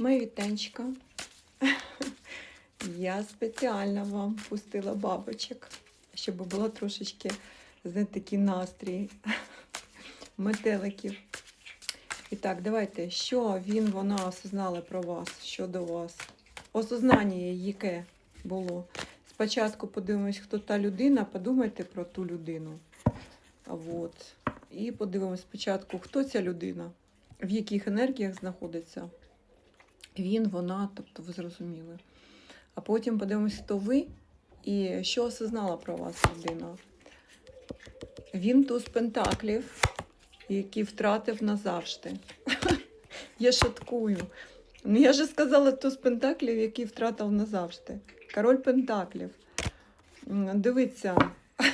Вітанчика. Я спеціально вам пустила бабочок, щоб було трошечки знаєте, такий настрій метеликів. І так, давайте, що він, вона осознала про вас, що до вас. Осознання, яке було. Спочатку подивимось, хто та людина, подумайте про ту людину. От. І подивимось спочатку, хто ця людина, в яких енергіях знаходиться. Він, вона, тобто ви зрозуміли. А потім подивимось, хто ви і що осознала про вас людина. Він туз пентаклів, який втратив назавжди. Я шуткую. Ну, я же сказала туз пентаклів, який втратив назавжди. Король пентаклів. М, Дивіться.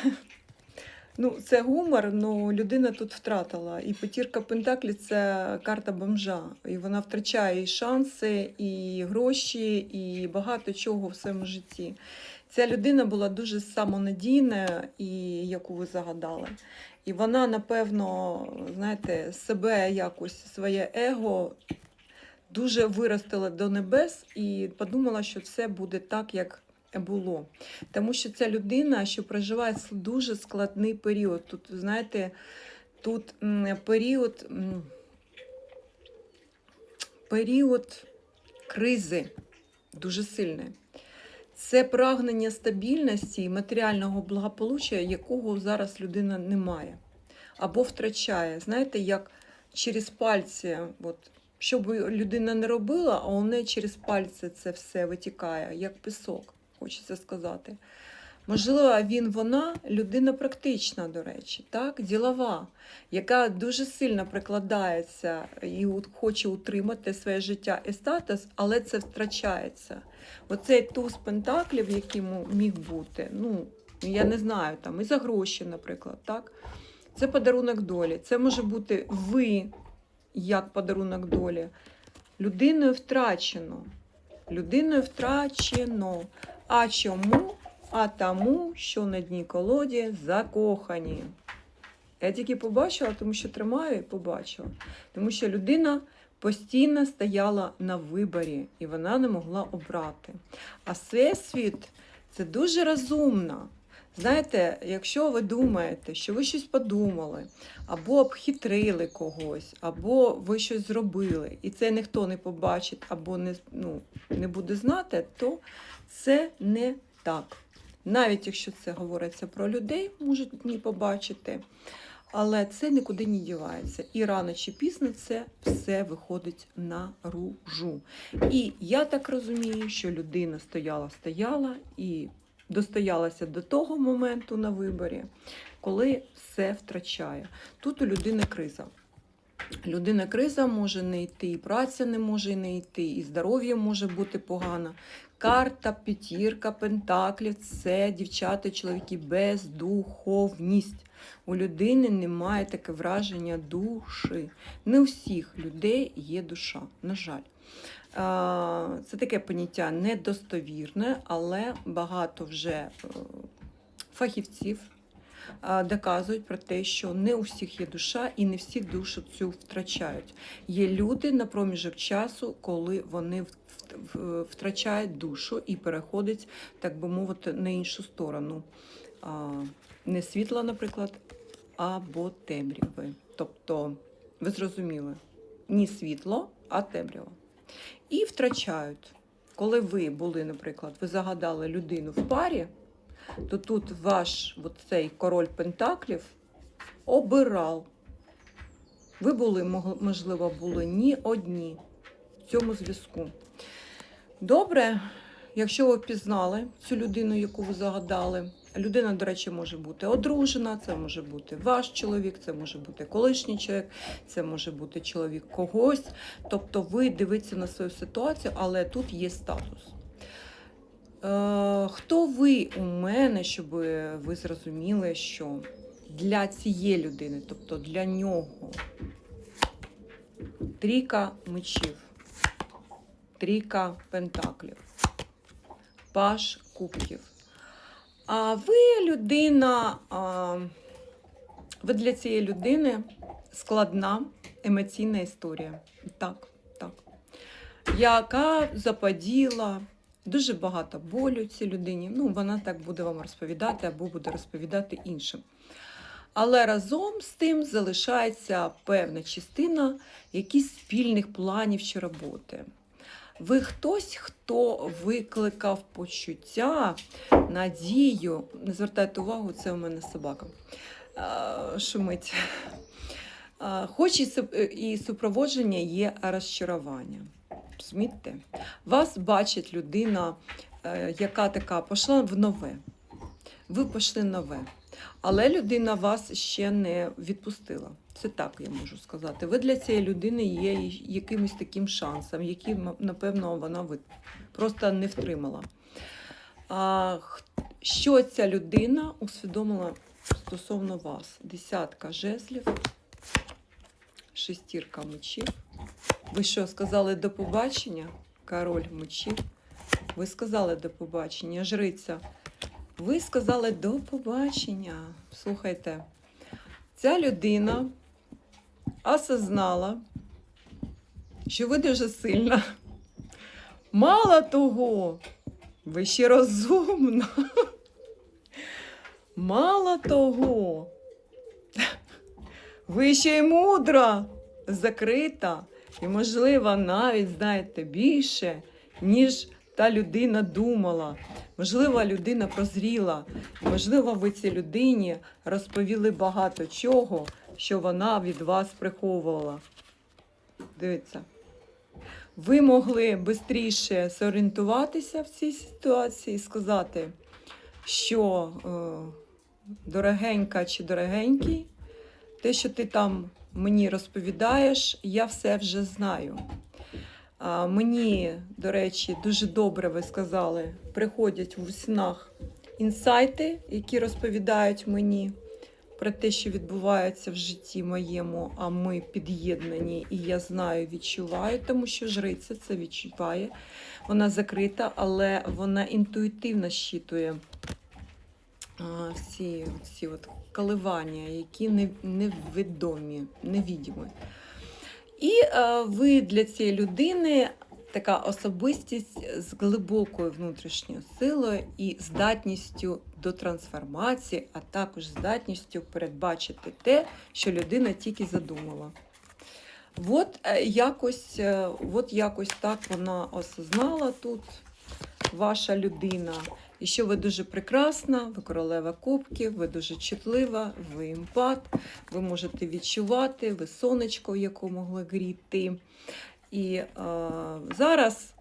Ну, це гумор, але людина тут втратила. І потірка Пентаклі це карта бомжа. І вона втрачає і шанси, і гроші, і багато чого в своєму житті. Ця людина була дуже самонадійна, і яку ви загадали. І вона, напевно, знаєте, себе якось, своє его дуже виростила до небес і подумала, що все буде так, як було. Тому що ця людина, що проживає дуже складний період. Тут, знаєте, тут період, період кризи дуже сильний. Це прагнення стабільності і матеріального благополуччя, якого зараз людина не має або втрачає. Знаєте, як через пальці, от, що би людина не робила, а у неї через пальці це все витікає, як пісок, хочеться сказати. Можливо, він, вона людина практична, до речі, так, ділова, яка дуже сильно прикладається і хоче утримати своє життя і статус, але це втрачається. Оцей туз пентаклів, який міг бути, ну, я не знаю, там, і за гроші, наприклад, так? Це подарунок долі. Це може бути ви як подарунок долі. Людиною втрачено. Людиною втрачено. А чому? А тому, що на дні колоді закохані. Я тільки побачила, тому що тримаю і побачила. Тому що людина постійно стояла на виборі, і вона не могла обрати. А всесвіт це дуже розумно. Знаєте, якщо ви думаєте, що ви щось подумали, або обхитрили когось, або ви щось зробили, і це ніхто не побачить, або не, ну, не буде знати, то це не так. Навіть якщо це говориться про людей, можуть не побачити, але це нікуди не дівається. І рано чи пізно це все виходить наружу. І я так розумію, що людина стояла, стояла і достоялася до того моменту на виборі, коли все втрачає. Тут у людини криза. Людина криза може не йти, і праця не може не йти, і здоров'я може бути погано. Карта, п'ятірка, пентаклів це дівчата, чоловіки, бездуховність. У людини немає таке враження душі. Не у всіх людей є душа, на жаль. Це таке поняття недостовірне, але багато вже е, фахівців доказують про те, що не у всіх є душа і не всі душу цю втрачають. Є люди на проміжок часу, коли вони втрачають душу і переходять, так би мовити, на іншу сторону. Не світла, наприклад, або темряви. Тобто, ви зрозуміли, ні світло, а темрява. І втрачають. Коли ви були, наприклад, ви загадали людину в парі, то тут ваш цей король Пентаклів обирав. Ви були, можливо, були ні одні в цьому зв'язку. Добре, якщо ви впізнали цю людину, яку ви загадали, людина, до речі, може бути одружена, це може бути ваш чоловік, це може бути колишній чоловік, це може бути чоловік когось. Тобто ви дивитеся на свою ситуацію, але тут є статус. Е, хто ви у мене, щоб ви зрозуміли, що для цієї людини, тобто для нього, трійка мечів, трійка пентаклів, паш кубків. А ви людина, ви для цієї людини складна емоційна історія. Так, так. яка заподіла. Дуже багато болю цій людині. Ну, вона так буде вам розповідати або буде розповідати іншим. Але разом з тим залишається певна частина якісь спільних планів чи роботи. Ви хтось, хто викликав почуття, надію. Не звертайте увагу, це у мене собака. Шумить. Хоч і супроводження є розчарування. Розумієте? Вас бачить людина, е, яка така пішла в нове. Ви пішли нове. Але людина вас ще не відпустила. Це так я можу сказати. Ви для цієї людини є якимось таким шансом, який, напевно, вона просто не втримала. А, що ця людина усвідомила стосовно вас? Десятка жезлів, шестірка мечів. Ви що, сказали до побачення? Король мечів. Ви сказали до побачення, жриця. Ви сказали до побачення. Слухайте, ця людина осознала, що ви дуже сильна. Мало того, ви ще розумна. Мало того, ви ще й мудра, закрита і, можливо, навіть знаєте більше, ніж та людина думала. Можливо, людина прозріла. Можливо, ви цій людині розповіли багато чого, що вона від вас приховувала. Дивіться. Ви могли швидше зорієнтуватися в цій ситуації і сказати, що е, дорогенька чи дорогенький, те, що ти там мені розповідаєш, я все вже знаю. Мені, до речі, дуже добре ви сказали, приходять в снах інсайти, які розповідають мені про те, що відбувається в житті моєму, а ми під'єднані, і я знаю, відчуваю, тому що жриця це відчуває. Вона закрита, але вона інтуїтивно щитує всі ці от коливання, які невідомі, невідомі. І е, ви для цієї людини така особистість з глибокою внутрішньою силою і здатністю до трансформації, а також здатністю передбачити те, що людина тільки задумала. От е, якось, е, от якось так вона осознала тут, ваша людина. І що ви дуже прекрасна, ви королева кубків, ви дуже чутлива, ви емпат, ви можете відчувати, ви сонечко, яке могли гріти. І е, зараз,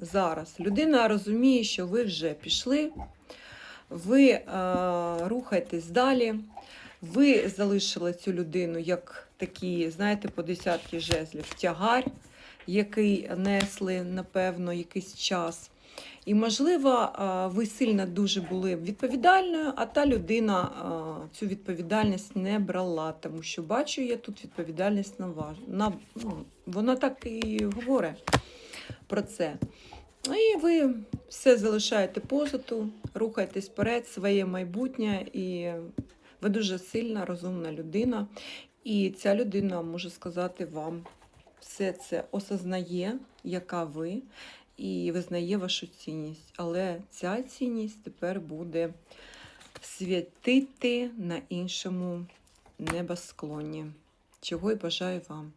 зараз людина розуміє, що ви вже пішли, ви е, рухаєтесь далі, ви залишили цю людину як такі, знаєте, по десятки жезлів тягар, який несли, напевно, якийсь час. І, можливо, ви сильно дуже були відповідальною, а та людина цю відповідальність не брала, тому що бачу я тут відповідальність на вас. На, ну, вона так і говорить про це. Ну, І ви все залишаєте позиту, рухаєтесь вперед, своє майбутнє, і ви дуже сильна, розумна людина. І ця людина може сказати вам все це осознає, яка ви, і визнає вашу цінність. Але ця цінність тепер буде святити на іншому небосклоні. Чого й бажаю вам.